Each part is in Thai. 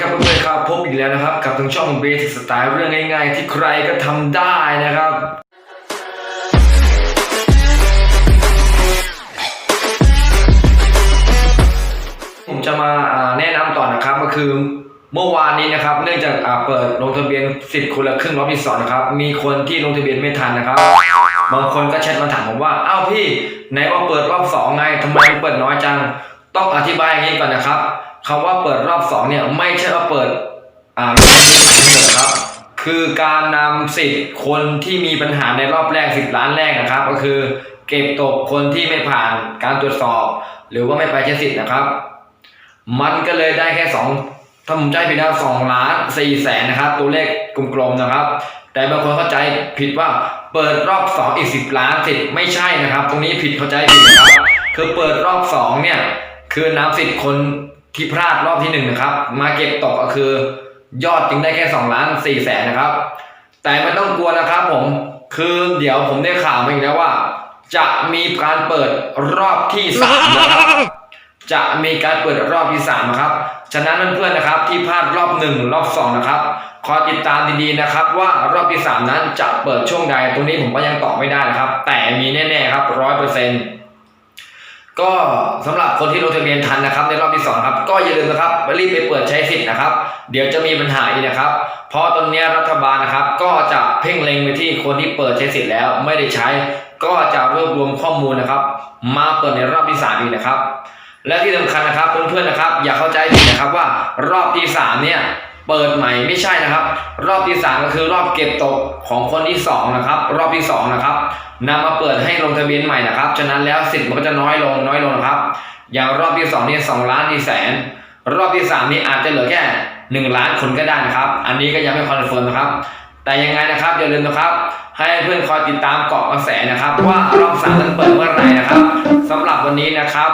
ครับเพื่อนๆครับพบอีกแล้วนะครับกับทางช่องเบสิกสไตล์เรื่องง่ายๆ ที่ใครก็ทำได้นะครับผมจะมาแนะนำต่อนะครับก็คือเมื่อวานนี้นะครับ เนื่องจากเปิดลงทะเบียนสิทธิ์คนละครึ่งรอบที่สองนะครับ มีคนที่ลงทะเบียนไม่ทันนะครับ บางคนก็แชทมาถามผมว่าอ้าวพี่ไหนว่าเปิดรอบสองไงทำไมเปิดน้อยจัง ต้องอธิบายอย่างนี้ก่อนนะครับ คำว่าเปิดรอบสองเนี่ยไม่ใช่ว่าเปิดอ่าลงทะเบียนทั้งหมดครับ คือการนำสิทธิ์คนที่มีปัญหาในรอบแรกสิบล้านแรกนะครับ ก็คือ เก็บตกคนที่ไม่ผ่านการตรวจสอบ หรือว่าไม่ไปใช้สิทธิ์นะครับ มันก็เลยได้แค่สองถ้าผมใจผิดแล้วสองล้านสี่แสนนะครับ ตัวเลขกลมๆนะครับ แต่บางคนเข้าใจผิดว่าเปิดรอบสองอีกสิบล้านสิทธิ์ไม่ใช่นะครับ ตรงนี้ผิดเข้าใจผิดนะครับ คือเปิดรอบสองเนี่ยคือน้ำสิทธิ์คน ที่พลาดรอบที่หนึ่งนะครับ มาเก็บตกก็คือ ยอดจึงได้แค่สองล้านสี่แสนนะครับ แต่ไม่ต้องกลัวนะครับผมคือเดี๋ยวผมได้ข่าวมาอีกแล้วว่า จะมีการเปิดรอบที่สามนะครับจะมีการเปิดรอบที่สามนะครับฉะนั้นเพื่อนๆนะครับที่พลาดรอบหนึ่งรอบสองนะครับคอยติดตามดีๆนะครับ ว่ารอบที่สามนั้นจะเปิดช่วงใดตรงนี้ผมก็ยังตอบไม่ได้นะครับ แต่มีแน่ๆครับร้อยเปอร์เซ็นต์ ก็สำหรับคนที่ลงทะเบียนทันนะครับ ในรอบที่สองครับก็อย่าลืมนะครับรีบไปเปิดใช้สิทธิ์นะครับ เดี๋ยวจะมีปัญหาอีกนะครับ เพราะตอนนี้รัฐบาลนะครับก็จะเพ่งเล็งไปที่คนที่เปิดใช้สิทธิ์แล้วไม่ได้ใช้ ก็จะรวบรวมข้อมูลนะครับ มาเปิดในรอบที่สามอีกนะครับ และที่สำคัญนะครับเพื่อนๆนะครับ อย่าเข้าใจผิดนะครับว่ารอบที่สามเนี่ย เปิดใหม่ไม่ใช่นะครับ รอบที่สามก็คือรอบเก็บตกของคนที่สองนะครับ รอบที่สองนะครับนำมาเปิดให้ลงทะเบียนใหม่นะครับ ฉะนั้นแล้วสิทธิ์มันก็จะน้อยลงน้อยลงนะครับ อย่างรอบที่สองนี่สองล้านที่แสน รอบที่สามนี่อาจจะเหลือแค่หนึ่งล้านคนก็ได้นะครับ อันนี้ก็ยังไม่คอนเฟิร์มนะครับ แต่ยังไงนะครับอย่าลืมนะครับ ให้เพื่อนคอยติดตามเกาะกระแสนะครับ ว่ารอบสามนั้นเปิดเมื่อไหร่นะครับสำหรับวันนี้นะครับ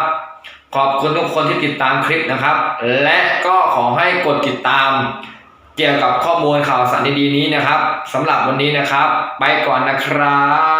ขอบคุณทุกคนที่ติดตามคลิปนะครับ และก็ขอให้กดติดตาม เกี่ยวกับข้อมูลข่าวสารดีๆนี้นะครับสำหรับวันนี้นะครับ ไปก่อนนะครับ